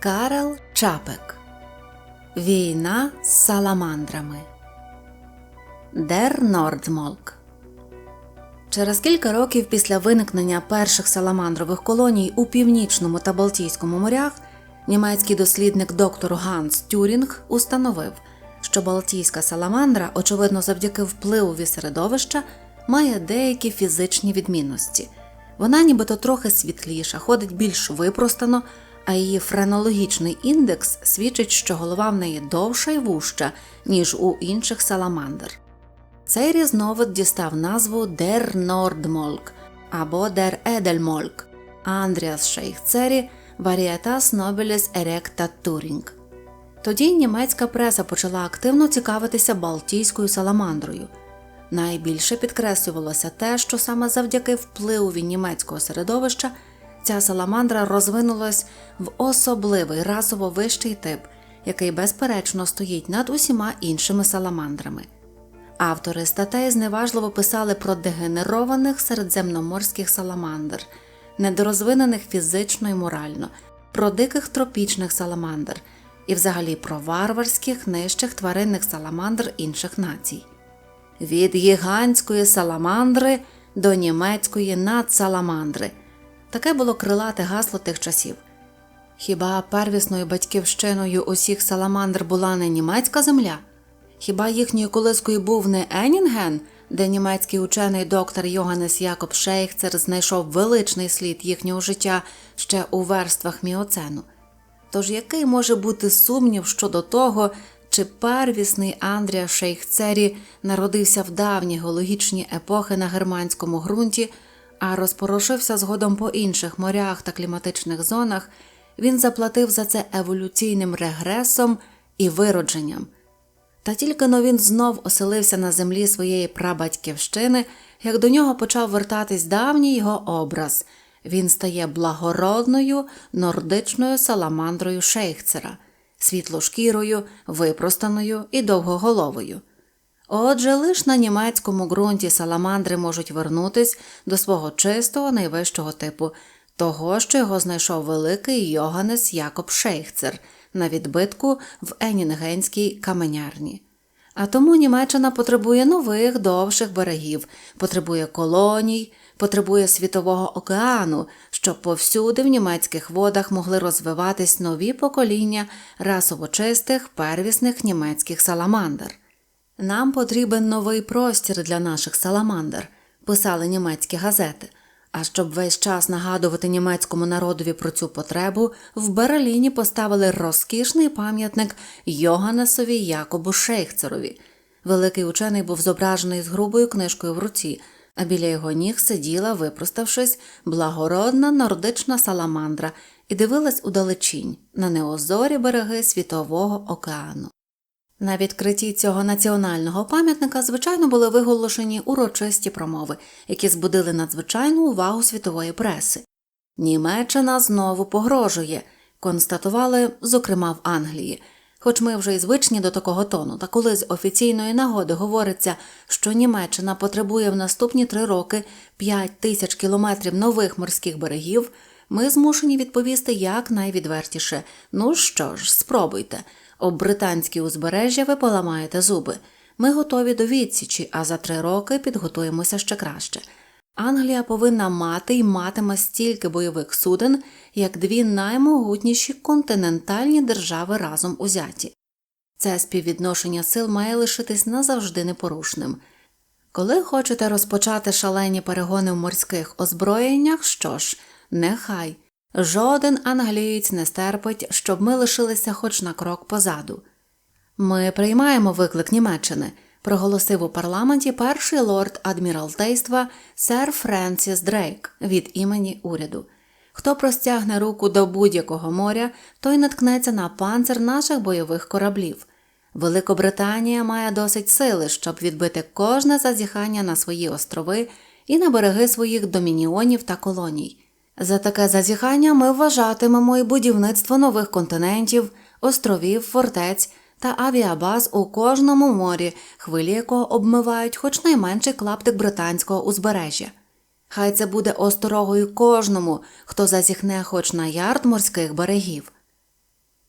Карел Чапек. Війна з саламандрами. Дер Нордмолк. Через кілька років після виникнення перших саламандрових колоній у північному та Балтійському морях німецький дослідник доктор Ганс Тюрінг установив, що Балтійська саламандра, очевидно, завдяки впливові середовища, має деякі фізичні відмінності. Вона нібито трохи світліша, ходить більш випростано, а її френологічний індекс свідчить, що голова в неї довша і вужча, ніж у інших саламандр. Цей різновид дістав назву Der Nordmolk або Der Edelmolk Андріас Шейхцері Varietas Nobilis Erecta Turing. Тоді німецька преса почала активно цікавитися Балтійською саламандрою. Найбільше підкреслювалося те, що саме завдяки впливові німецького середовища ця саламандра розвинулась в особливий расово вищий тип, який безперечно стоїть над усіма іншими саламандрами. Автори статей зневажливо писали про дегенерованих середземноморських саламандр, недорозвинених фізично і морально, про диких тропічних саламандр і взагалі про варварських нижчих тваринних саламандр інших націй. Від гігантської саламандри до німецької надсаламандри таке було крилате гасло тих часів. Хіба первісною батьківщиною усіх саламандр була не німецька земля? Хіба їхньою колискою був не Енінген, де німецький учений доктор Йоганнес Якоб Шейхцер знайшов величний слід їхнього життя ще у верствах міоцену? Тож який може бути сумнів щодо того, чи первісний Андрія Шейхцері народився в давні геологічні епохи на германському ґрунті, а розпорошився згодом по інших морях та кліматичних зонах, він заплатив за це еволюційним регресом і виродженням. Та тільки но він знов оселився на землі своєї прабатьківщини, як до нього почав вертатись давній його образ. Він стає благородною нордичною саламандрою шейхцера, світлошкірою, випростаною і довгоголовою. Отже, лиш на німецькому ґрунті саламандри можуть вернутись до свого чистого найвищого типу, того, що його знайшов великий Йоганнес Якоб Шейхцер на відбитку в Енінгенській каменярні. А тому Німеччина потребує нових довших берегів, потребує колоній, потребує світового океану, щоб повсюди в німецьких водах могли розвиватись нові покоління расово чистих первісних німецьких саламандр. Нам потрібен новий простір для наших саламандр, писали німецькі газети. А щоб весь час нагадувати німецькому народові про цю потребу, в Берліні поставили розкішний пам'ятник Йоганнесові Якобу Шейхцерові. Великий учений був зображений з грубою книжкою в руці, а біля його ніг сиділа, випроставшись, благородна нордична саламандра і дивилась удалечінь на неозорі береги Світового океану. На відкритті цього національного пам'ятника, звичайно, були виголошені урочисті промови, які збудили надзвичайну увагу світової преси. Німеччина знову погрожує, констатували, зокрема в Англії. Хоч ми вже й звичні до такого тону, та коли з офіційної нагоди говориться, що Німеччина потребує в наступні три роки 5 тисяч кілометрів нових морських берегів, ми змушені відповісти якнайвідвертіше ну що ж, спробуйте. Об британські узбережжя ви поламаєте зуби. Ми готові до відсічі, а за три роки підготуємося ще краще. Англія повинна мати і матиме стільки бойових суден, як дві наймогутніші континентальні держави разом узяті. Це співвідношення сил має лишитись назавжди непорушним. Коли хочете розпочати шалені перегони в морських озброєннях, що ж, нехай. Жоден англієць не стерпить, щоб ми лишилися хоч на крок позаду. Ми приймаємо виклик Німеччини, проголосив у парламенті перший лорд адміралтейства сер Френсіс Дрейк від імені уряду. Хто простягне руку до будь-якого моря, той наткнеться на панцир наших бойових кораблів. Великобританія має досить сили, щоб відбити кожне зазіхання на свої острови і на береги своїх домініонів та колоній. За таке зазіхання ми вважатимемо і будівництво нових континентів, островів, фортець та авіабаз у кожному морі, хвилі якого обмивають хоч найменший клаптик британського узбережжя. Хай це буде осторогою кожному, хто зазіхне хоч на ярд морських берегів.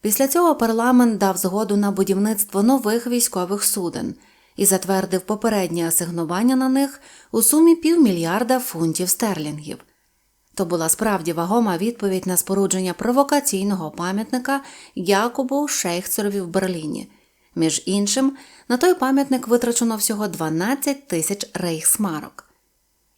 Після цього парламент дав згоду на будівництво нових військових суден і затвердив попереднє асигнування на них у сумі півмільярда фунтів стерлінгів. То була справді вагома відповідь на спорудження провокаційного пам'ятника Якубу Шейхцерові в Берліні. Між іншим, на той пам'ятник витрачено всього 12 тисяч рейхсмарок.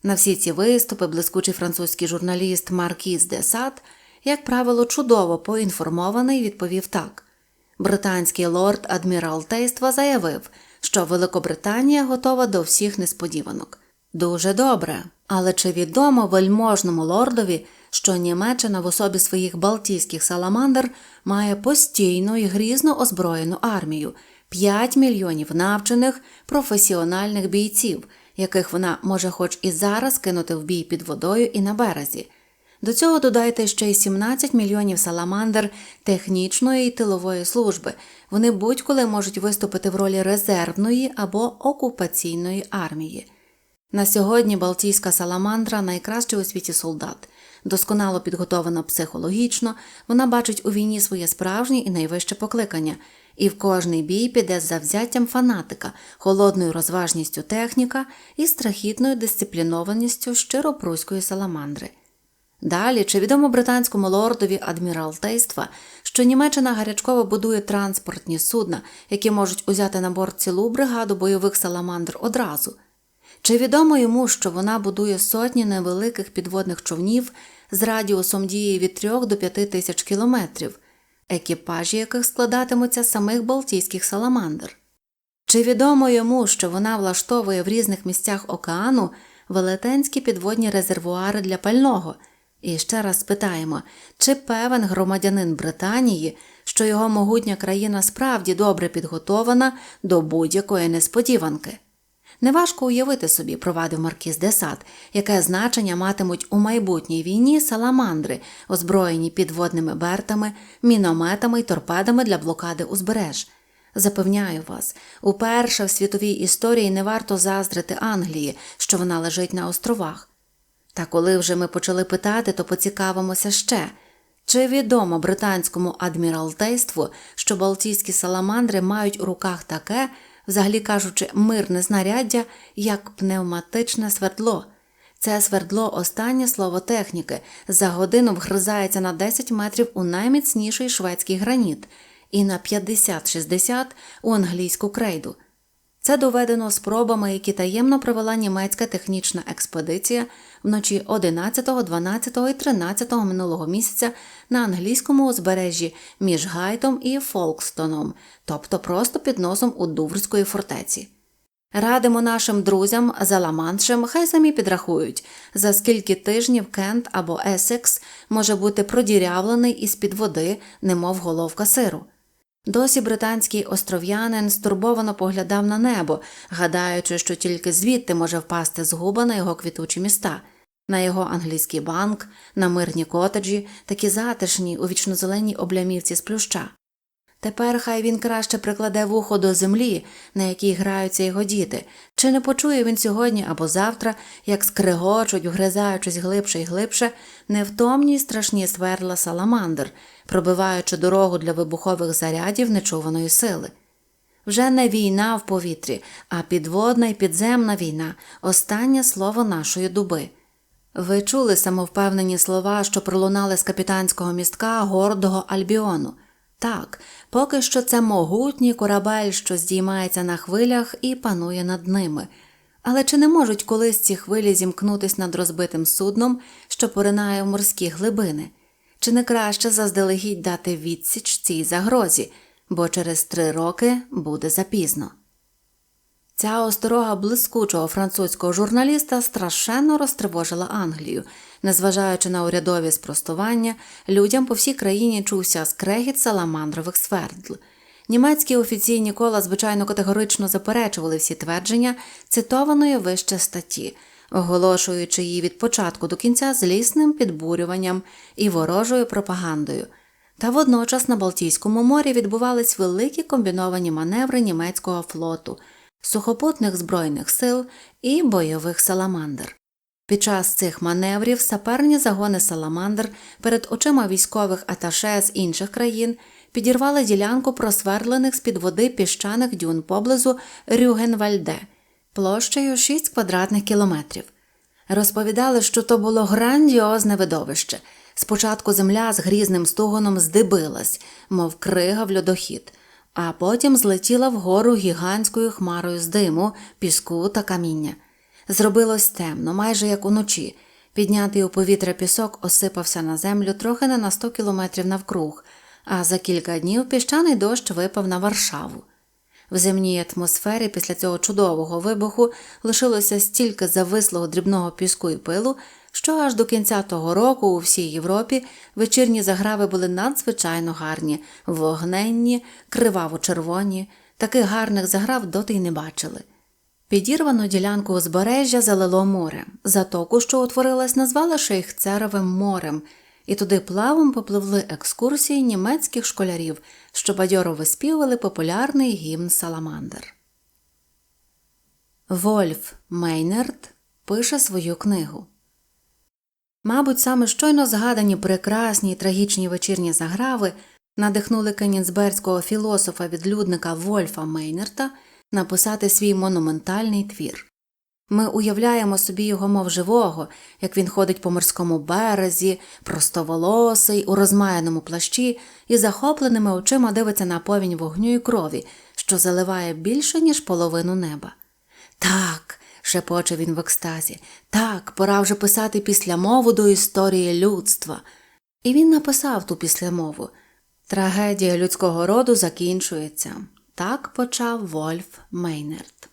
На всі ці виступи блискучий французький журналіст Маркіз де Сад, як правило, чудово поінформований, відповів так. Британський лорд адміралтейства заявив, що Великобританія готова до всіх несподіванок. Дуже добре. Але чи відомо вельможному лордові, що Німеччина в особі своїх балтійських саламандр має постійну і грізно озброєну армію, 5 мільйонів навчених професіональних бійців, яких вона може хоч і зараз кинути в бій під водою і на березі. До цього додайте ще й 17 мільйонів саламандр технічної і тилової служби. Вони будь-коли можуть виступити в ролі резервної або окупаційної армії. На сьогодні Балтійська саламандра найкращий у світі солдат. Досконало підготована психологічно, вона бачить у війні своє справжнє і найвище покликання, і в кожний бій піде з завзяттям фанатика, холодною розважністю техніка і страхітною дисциплінованістю щиропруської саламандри. Далі, чи відомо британському лордові адміралтейства, що Німеччина гарячково будує транспортні судна, які можуть узяти на борт цілу бригаду бойових саламандр одразу? Чи відомо йому, що вона будує сотні невеликих підводних човнів з радіусом дії від 3 до 5 тисяч кілометрів, екіпажі яких складатимуться самих Балтійських саламандр? Чи відомо йому, що вона влаштовує в різних місцях океану велетенські підводні резервуари для пального? І ще раз спитаємо, чи певен громадянин Британії, що його могутня країна справді добре підготована до будь-якої несподіванки? Неважко уявити собі, провадив Маркіз де Сад, яке значення матимуть у майбутній війні саламандри, озброєні підводними бертами, мінометами й торпедами для блокади узбереж. Запевняю вас, уперше в світовій історії не варто заздрити Англії, що вона лежить на островах. Та коли вже ми почали питати, то поцікавимося ще. Чи відомо британському адміралтейству, що балтійські саламандри мають у руках таке, взагалі кажучи, мирне знаряддя, як пневматичне свердло? Це свердло останнє слово техніки, за годину вгризається на 10 метрів у найміцніший шведський граніт і на 50-60 у англійську крейду. Це доведено спробами, які таємно провела німецька технічна експедиція вночі 11, 12 і 13 минулого місяця на англійському узбережжі між Гайтом і Фолкстоном, тобто просто під носом у Дуврської фортеці. Радимо нашим друзям за Ламаншем, хай самі підрахують, за скільки тижнів Кент або Есекс може бути продірявлений із під води, немов головка сиру. Досі британський остров'янин стурбовано поглядав на небо, гадаючи, що тільки звідти може впасти згуба на його квітучі міста, на його англійський банк, на мирні котеджі, такі затишні у вічнозеленій облямівці з плюща. Тепер хай він краще прикладе вухо до землі, на якій граються його діти, чи не почує він сьогодні або завтра, як скригочуть, вгризаючись глибше й глибше, невтомні й страшні сверла саламандр, пробиваючи дорогу для вибухових зарядів нечуваної сили. Вже не війна в повітрі, а підводна і підземна війна останнє слово нашої дуби. Ви чули самовпевнені слова, що пролунали з капітанського містка гордого Альбіону. Так, поки що це могутній корабель, що здіймається на хвилях і панує над ними. Але чи не можуть колись ці хвилі зімкнутись над розбитим судном, що поринає в морські глибини? Чи не краще заздалегідь дати відсіч цій загрозі, бо через три роки буде запізно? Ця осторога блискучого французького журналіста страшенно розтривожила Англію. Незважаючи на урядові спростування, людям по всій країні чувся скрегіт саламандрових свердл. Німецькі офіційні кола, звичайно, категорично заперечували всі твердження цитованої вище статті, оголошуючи її від початку до кінця злісним підбурюванням і ворожою пропагандою. Та водночас на Балтійському морі відбувались великі комбіновані маневри німецького флоту сухопутних збройних сил і бойових саламандр. Під час цих маневрів саперні загони саламандр перед очима військових аташе з інших країн підірвали ділянку просверлених з-під води піщаних дюн поблизу Рюгенвальде площею 6 квадратних кілометрів. Розповідали, що то було грандіозне видовище. Спочатку земля з грізним стугоном здибилась, мов крига в льодохід, а потім злетіла вгору гігантською хмарою з диму, піску та каміння. Зробилось темно, майже як уночі. Піднятий у повітря пісок осипався на землю трохи не на 100 кілометрів навкруг, а за кілька днів піщаний дощ випав на Варшаву. В земній атмосфері після цього чудового вибуху лишилося стільки завислого дрібного піску і пилу, що аж до кінця того року у всій Європі вечірні заграви були надзвичайно гарні, вогненні, криваво-червоні, таких гарних заграв доти й не бачили. Підірвану ділянку узбережжя залило море. Затоку, що утворилась, назвали Шейхцеровим морем, і туди плавом попливли екскурсії німецьких школярів, що бадьоро виспівували популярний гімн Саламандр. Вольф Мейнерт пише свою книгу. Мабуть, саме щойно згадані прекрасні й трагічні вечірні заграви надихнули кенінсберзького філософа відлюдника Вольфа Мейнерта написати свій монументальний твір. Ми уявляємо собі його мов живого, як він ходить по морському березі, простоволосий, у розмаяному плащі і захопленими очима дивиться на повінь вогню і крові, що заливає більше, ніж половину неба. Так, шепоче він в екстазі, так, пора вже писати післямову до історії людства. І він написав ту післямову. Трагедія людського роду закінчується. Так почав Вольф Мейнерт.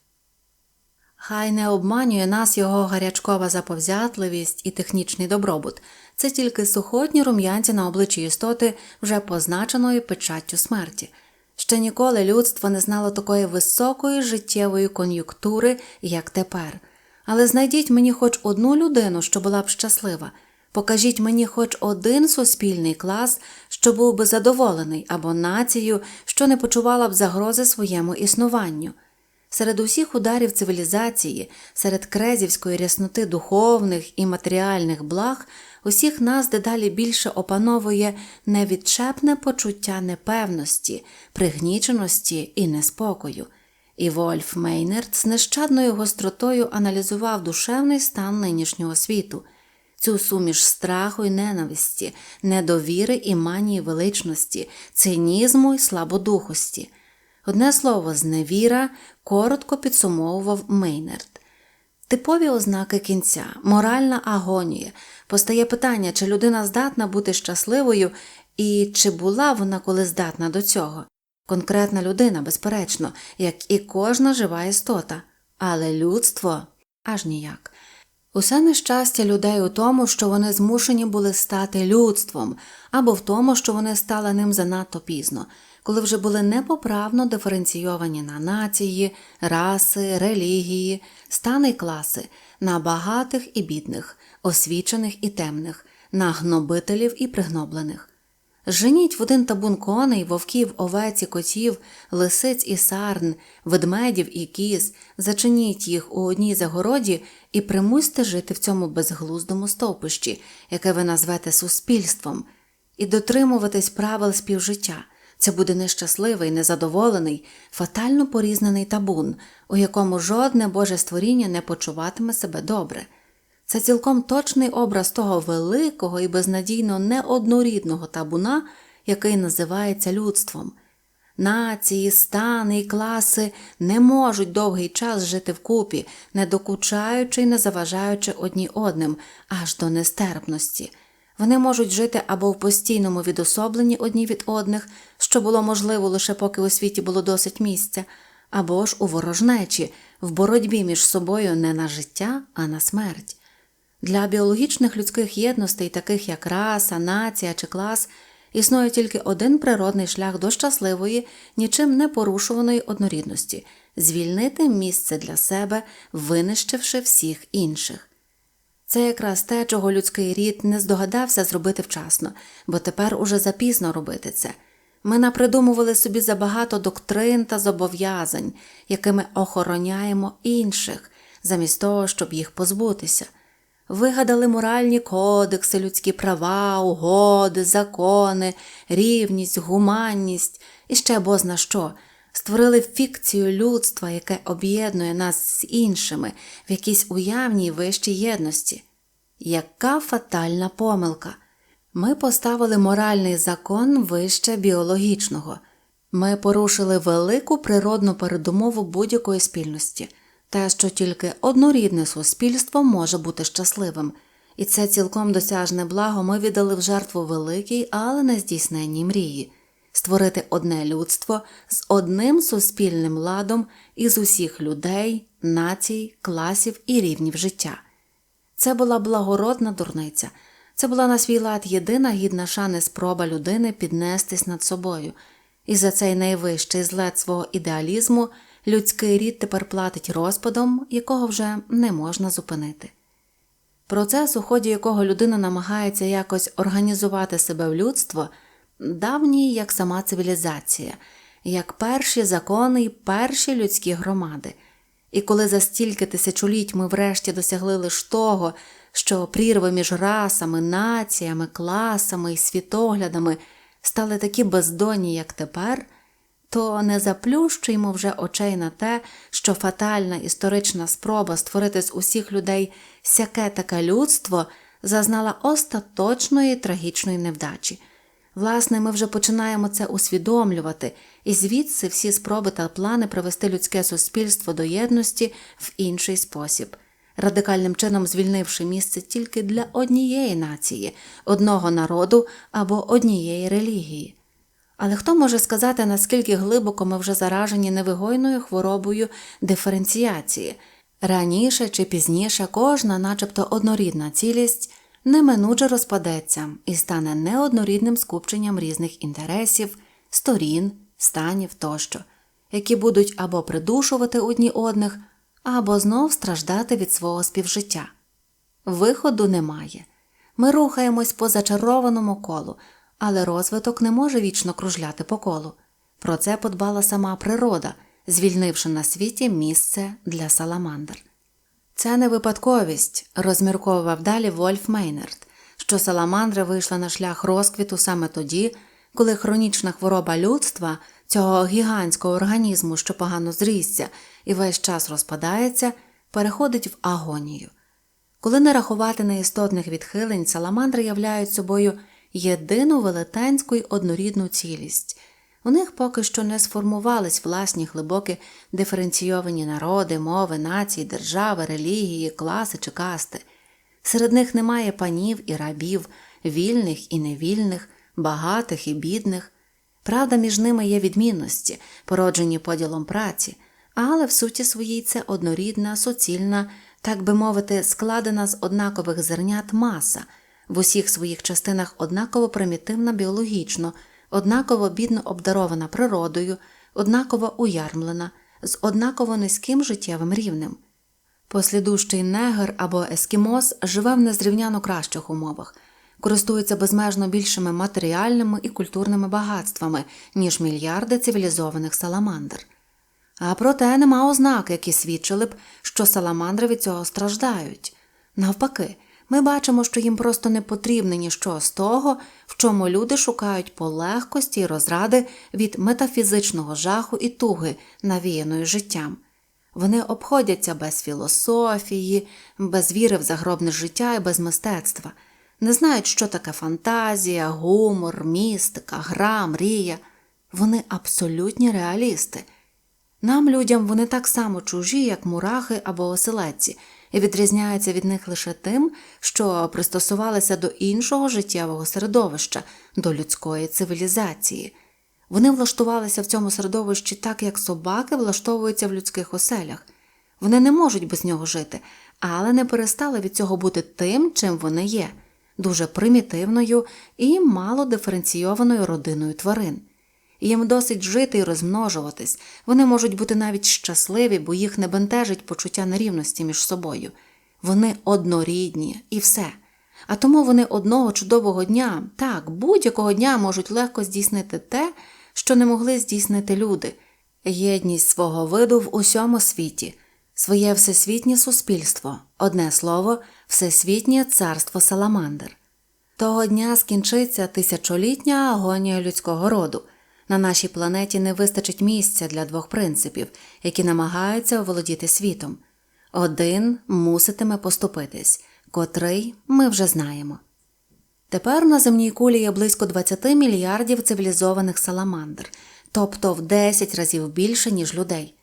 Хай не обманює нас його гарячкова заповзятливість і технічний добробут. Це тільки сухотні рум'янці на обличчі істоти, вже позначеної печаттю смерті. Ще ніколи людство не знало такої високої життєвої кон'юнктури, як тепер. Але знайдіть мені хоч одну людину, що була б щаслива. Покажіть мені хоч один суспільний клас, що був би задоволений, або націю, що не почувала б загрози своєму існуванню. Серед усіх ударів цивілізації, серед крезівської рясноти духовних і матеріальних благ, усіх нас дедалі більше опановує невідчепне почуття непевності, пригніченості і неспокою. І Вольф Мейнерт з нещадною гостротою аналізував душевний стан нинішнього світу, цю суміш страху і ненависті, недовіри і манії величності, цинізму і слабодухості. Одне слово, зневіра коротко підсумовував Мейнерт. Типові ознаки кінця, моральна агонія. Постає питання, чи людина здатна бути щасливою і чи була вона коли здатна до цього. Конкретна людина, безперечно, як і кожна жива істота, але людство аж ніяк. Усе нещастя людей у тому, що вони змушені були стати людством, або в тому, що вони стали ним занадто пізно, коли вже були непоправно диференційовані на нації, раси, релігії, стани й класи, на багатих і бідних, освічених і темних, на гнобителів і пригноблених. Женіть в один табун коней, вовків, овець і котів, лисиць і сарн, ведмедів і кіз, зачиніть їх у одній загороді і примусьте жити в цьому безглуздому стовпищі, яке ви назвете суспільством, і дотримуватись правил співжиття. Це буде нещасливий, незадоволений, фатально порізнений табун, у якому жодне Боже створіння не почуватиме себе добре. Це цілком точний образ того великого і безнадійно неоднорідного табуна, який називається людством. Нації, стани і класи не можуть довгий час жити вкупі, не докучаючи й не заважаючи одні одним аж до нестерпності. Вони можуть жити або в постійному відособленні одні від одних, що було можливо лише поки у світі було досить місця, або ж у ворожнечі, в боротьбі між собою не на життя, а на смерть. Для біологічних людських єдностей, таких як раса, нація чи клас, існує тільки один природний шлях до щасливої, нічим не порушуваної однорідності звільнити місце для себе, винищивши всіх інших. Це якраз те, чого людський рід не здогадався зробити вчасно, бо тепер уже запізно робити це. Ми напридумували собі забагато доктрин та зобов'язань, якими охороняємо інших, замість того, щоб їх позбутися. вигадали моральні кодекси, людські права, угоди, закони, рівність, гуманність і ще бозна що. Створили фікцію людства, яке об'єднує нас з іншими в якійсь уявній вищій єдності. Яка фатальна помилка! Ми поставили моральний закон вище біологічного. Ми порушили велику природну передумову будь-якої спільності, те, що тільки однорідне суспільство може бути щасливим, і це цілком досяжне благо ми віддали в жертву великій, але не здійсненній мрії створити одне людство з одним суспільним ладом із усіх людей, націй, класів і рівнів життя. Це була благородна дурниця. Це була на свій лад єдина гідна шани спроба людини піднестись над собою, і за цей найвищий злет свого ідеалізму людський рід тепер платить розпадом, якого вже не можна зупинити. Процес, у ході якого людина намагається якось організувати себе в людство, давній як сама цивілізація, як перші закони і перші людські громади. І коли за стільки тисячоліть ми врешті досягли лише того, що прірви між расами, націями, класами і світоглядами стали такі бездонні, як тепер, то не заплющуємо вже очей на те, що фатальна історична спроба створити з усіх людей сяке таке людство зазнала остаточної трагічної невдачі. Власне, ми вже починаємо це усвідомлювати, і звідси всі спроби та плани привести людське суспільство до єдності в інший спосіб, радикальним чином звільнивши місце тільки для однієї нації, одного народу або однієї релігії. Але хто може сказати, наскільки глибоко ми вже заражені невигойною хворобою диференціації? Раніше чи пізніше кожна, начебто однорідна цілість неминуче розпадеться і стане неоднорідним скупченням різних інтересів, сторін, станів тощо, які будуть або придушувати одні одних, або знов страждати від свого співжиття. Виходу немає. Ми рухаємось по зачарованому колу, але розвиток не може вічно кружляти по колу. Про це подбала сама природа, звільнивши на світі місце для саламандр. Це не випадковість, розмірковував далі Вольф Мейнерт, що саламандри вийшла на шлях розквіту саме тоді, коли хронічна хвороба людства, цього гігантського організму, що погано зрісся і весь час розпадається, переходить в агонію. Коли не рахувати неістотних відхилень, саламандри являють собою єдину велетенську й однорідну цілість. У них поки що не сформувались власні глибокі диференційовані народи, мови, нації, держави, релігії, класи чи касти. Серед них немає панів і рабів, вільних і невільних, багатих і бідних. Правда, між ними є відмінності, породжені поділом праці, але в суті своїй це однорідна, суцільна, так би мовити, складена з однакових зернят маса, в усіх своїх частинах однаково примітивна біологічно однаково бідно обдарована природою, однаково уярмлена, з однаково низьким життєвим рівнем. Послідущий негр або ескімос живе в незрівняно кращих умовах, користується безмежно більшими матеріальними і культурними багатствами, ніж мільярди цивілізованих саламандр. А проте нема ознак, які свідчили б, що саламандри від цього страждають. Навпаки, ми бачимо, що їм просто не потрібне ніщо з того, в чому люди шукають полегкості й розради від метафізичного жаху і туги, навіяної життям. Вони обходяться без філософії, без віри в загробне життя і без мистецтва, не знають, що таке фантазія, гумор, містика, гра, мрія. Вони абсолютні реалісти. Нам, людям, вони так само чужі, як мурахи або оселедці – і відрізняється від них лише тим, що пристосувалися до іншого життєвого середовища, до людської цивілізації. Вони влаштувалися в цьому середовищі так, як собаки влаштовуються в людських оселях. Вони не можуть без нього жити, але не перестали від цього бути тим, чим вони є, дуже примітивною і мало диференційованою родиною тварин. Їм досить жити і розмножуватись, вони можуть бути навіть щасливі, бо їх не бентежить почуття нерівності між собою. Вони однорідні і все. А тому вони одного чудового дня, так, будь-якого дня можуть легко здійснити те, що не могли здійснити люди, єдність свого виду в усьому світі, своє всесвітнє суспільство, одне слово, всесвітнє царство Саламандр. Того дня скінчиться тисячолітня агонія людського роду. На нашій планеті не вистачить місця для двох принципів, які намагаються оволодіти світом. Один муситиме поступитись, котрий ми вже знаємо. Тепер на земній кулі є близько 20 мільярдів цивілізованих саламандр, тобто в 10 разів більше, ніж людей.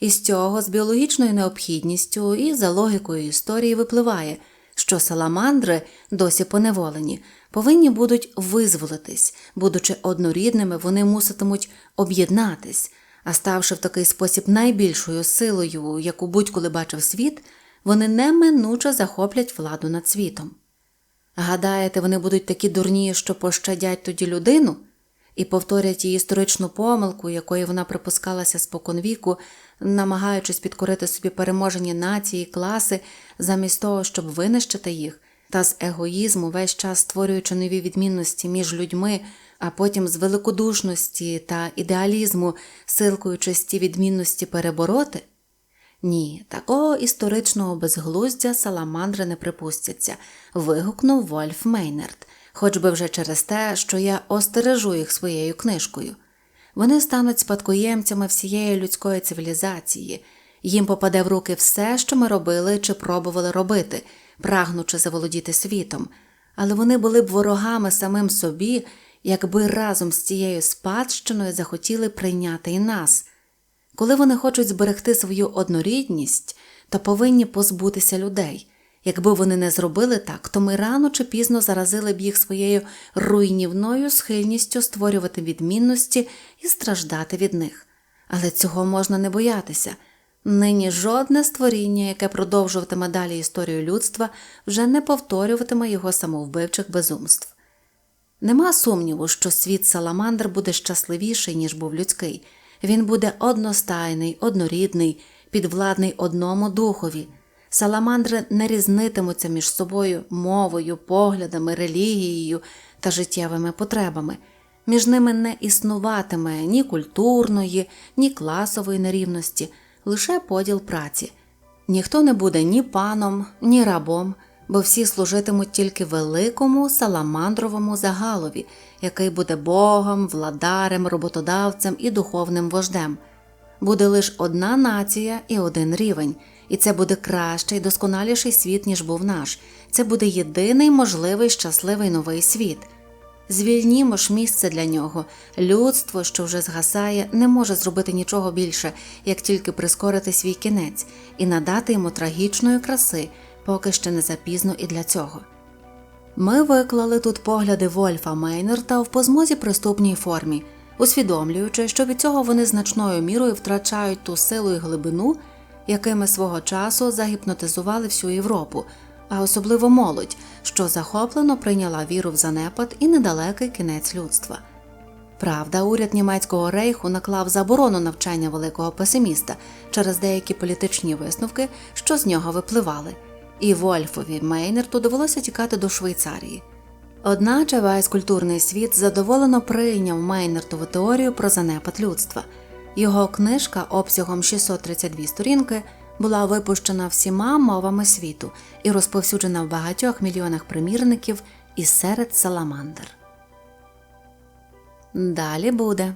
Із цього з біологічною необхідністю і за логікою історії випливає, що саламандри, досі поневолені, повинні будуть визволитись, будучи однорідними, вони муситимуть об'єднатись, а ставши в такий спосіб найбільшою силою, яку будь-коли бачив світ, вони неминуче захоплять владу над світом. Гадаєте, вони будуть такі дурні, що пощадять тоді людину і повторять її історичну помилку, якої вона припускалася споконвіку, намагаючись підкорити собі переможені нації, класи, замість того, щоб винищити їх, та з егоїзму весь час створюючи нові відмінності між людьми, а потім з великодушності та ідеалізму, силкуючись ті відмінності перебороти? Ні, такого історичного безглуздя саламандри не припустяться, вигукнув Вольф Мейнерт, хоч би вже через те, що я остережу їх своєю книжкою. Вони стануть спадкоємцями всієї людської цивілізації, їм попаде в руки все, що ми робили чи пробували робити, прагнучи заволодіти світом, але вони були б ворогами самим собі, якби разом з цією спадщиною захотіли прийняти і нас. Коли вони хочуть зберегти свою однорідність, то повинні позбутися людей. Якби вони не зробили так, то ми рано чи пізно заразили б їх своєю руйнівною схильністю створювати відмінності і страждати від них. Але цього можна не боятися. Нині жодне створіння, яке продовжуватиме далі історію людства, вже не повторюватиме його самовбивчих безумств. Нема сумніву, що світ Саламандр буде щасливіший, ніж був людський. Він буде одностайний, однорідний, підвладний одному духові. Саламандри не різнитимуться між собою мовою, поглядами, релігією та життєвими потребами. Між ними не існуватиме ні культурної, ні класової нерівності, лише поділ праці. Ніхто не буде ні паном, ні рабом, бо всі служитимуть тільки великому саламандровому загалові, який буде богом, владарем, роботодавцем і духовним вождем. Буде лише одна нація і один рівень, і це буде кращий, досконаліший світ, ніж був наш. Це буде єдиний можливий щасливий новий світ. Звільнімо ж місце для нього. Людство, що вже згасає, не може зробити нічого більше, як тільки прискорити свій кінець і надати йому трагічної краси, поки ще не запізно і для цього. Ми виклали тут погляди Вольфа Мейнерта в позмозі приступній формі, усвідомлюючи, що від цього вони значною мірою втрачають ту силу і глибину, якими свого часу загіпнотизували всю Європу, а особливо молодь, що захоплено прийняла віру в занепад і недалекий кінець людства. Правда, уряд німецького рейху наклав заборону навчання великого песиміста через деякі політичні висновки, що з нього випливали, і Вольфові Мейнерту довелося тікати до Швейцарії. Одначе весь культурний світ задоволено прийняв Мейнертову теорію про занепад людства. Його книжка обсягом 632 сторінки була випущена всіма мовами світу і розповсюджена в багатьох мільйонах примірників і серед саламандр. Далі буде.